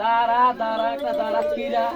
দাঁড়া দাঁড়া একটা দাঁড়া কিরা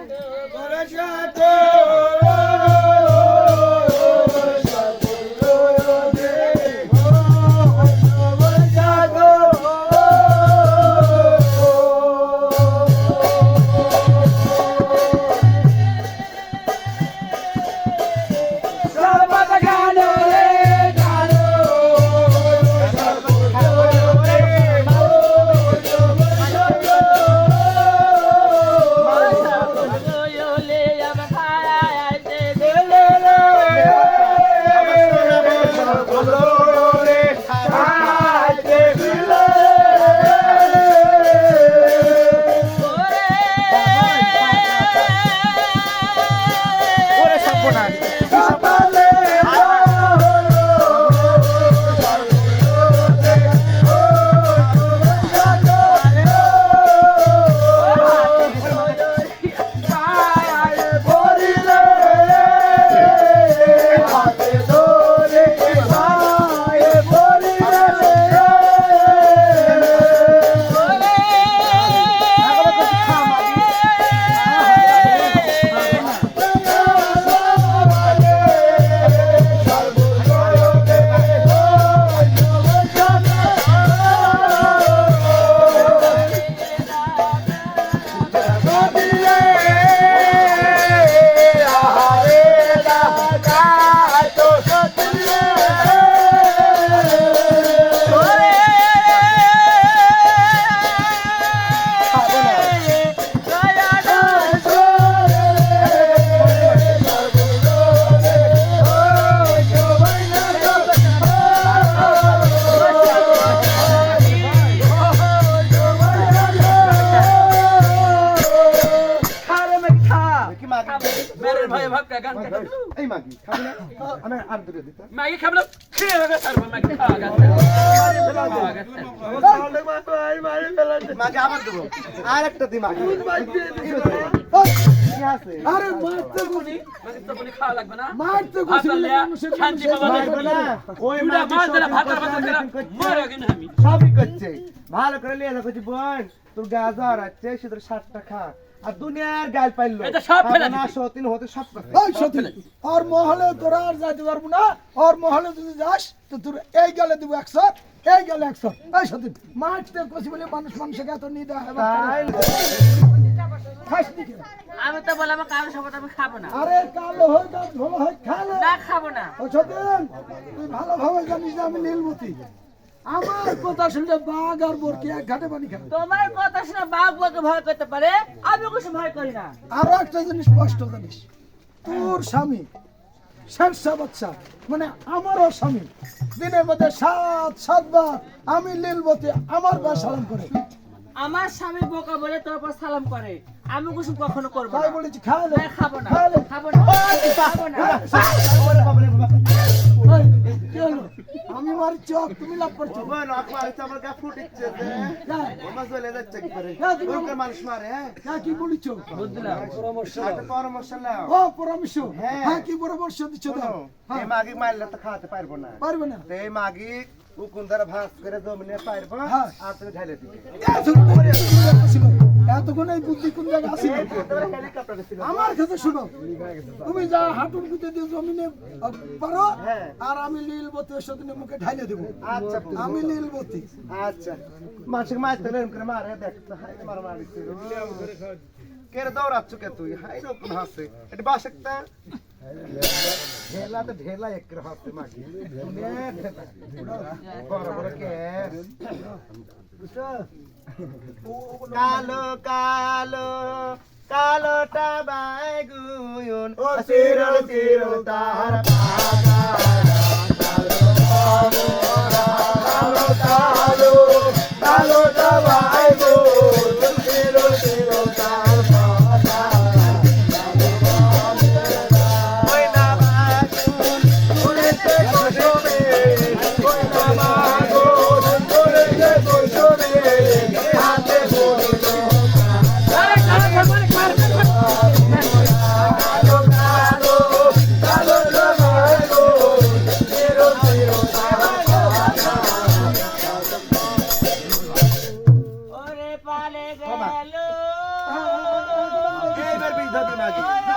মেরের ভয়ে ভাবটা গান এই মাগি খাবি না? আমি আর দুটো দিতে। মাগি খাব না খেয়ে হবে সারবো মাগি খাওয়া গেছে খাওয়া আবার দেবো। আর একটা দি মাকে আরে মারতে মাগি তো বলি খাওয়া লাগবে না। মারতে ভাত শান্তি পাবা মারবে না। ওই দুটা মাগি মাছ দিলে ভাত ভাত করে মরে গেলে আমি সবই করছে। ভালো করে লিয়ে দেখো বোন তোর গাজর আছে শুধু সাতটা খা। আর দুনিয়ার গাল পাইলো এটা সব ফেলে না দিবি। হতে সব করছে ওই সত্যি ওর মহলে তোরা আর যাইতে পারব না। ওর মহলে যদি যাস তো তোর এই গেলে দিব একশো এই গেলে একশো। এই মারতে কষি বলে মানুষ মানুষকে এত নিদা আমি তো বললাম শপথ আমি খাব না। আরে কালো হয় ভালো হয় খালে। না খাব না। ও সতীন তুই ভালোভাবে জানিস আমি নীলমতি। আমার কথা শুনলে বাঘ আর বোরকি এক ঘাটে পানি খাবে তোমার কথা শুনে বাঘ বাঘকে ভয় করতে পারে? আমি কিছু ভয় করি না। আরও একটা জিনিস স্পষ্ট জানিস। তোর স্বামী শেরশা বাচ্চা মানে আমারও স্বামী দিনের মধ্যে সাত সাতবার আমি লীলবতী আমার বা সালাম করে। আমার স্বামী বোকা বলে তোর উপর সালাম করে। আমি কিছু কখনো করব না। বলেছি খাব না। খাব না। খাব না। চোখ তুমি লাভ করছ বোন আপনার হচ্ছে আমার গা ফুটিচ্ছে আমার চলে যাচ্ছে কি করে হ্যাঁ, ওরকম মানুষ মারে হ্যাঁ হ্যাঁ কি বলিছ একটা পরামর্শ নাও ও পরামর্শ হ্যাঁ। হ্যাঁ কি পরামর্শ দিচ্ছ দাও হ্যাঁ এই মাগি মারলে তো খাওয়াতে পারব না পারবে না তো এই মাগি উকুন দ্বারা ভাস করে জমিনে পারব হ্যাঁ। আর তুমি ঢালে দিবে এতক্ষণ এই বুদ্ধি কোন জায়গায় আসি আমার কাছে শুনো তুমি যা হাঁটুর গুঁতে দিয়ে জমিনে পারো। আর আমি লীলবতী ওর সাথে মুখে ঢাইলে দেবো। আচ্ছা আমি লীলবতী আচ্ছা। মানুষকে মারতে এরকম করে মারে দেখ মার কে দৌড়াচ্ছ কে তুই? হাই রকম হাসে। এটা বাস ঢেলা তো ঢেলা এক করে হাসতে মাগি বড় বড় কে কালো কালো কালোটা বাইগুয়ন ও সিরল সিরল তার পাগা কালো সিদ্ধান্ত না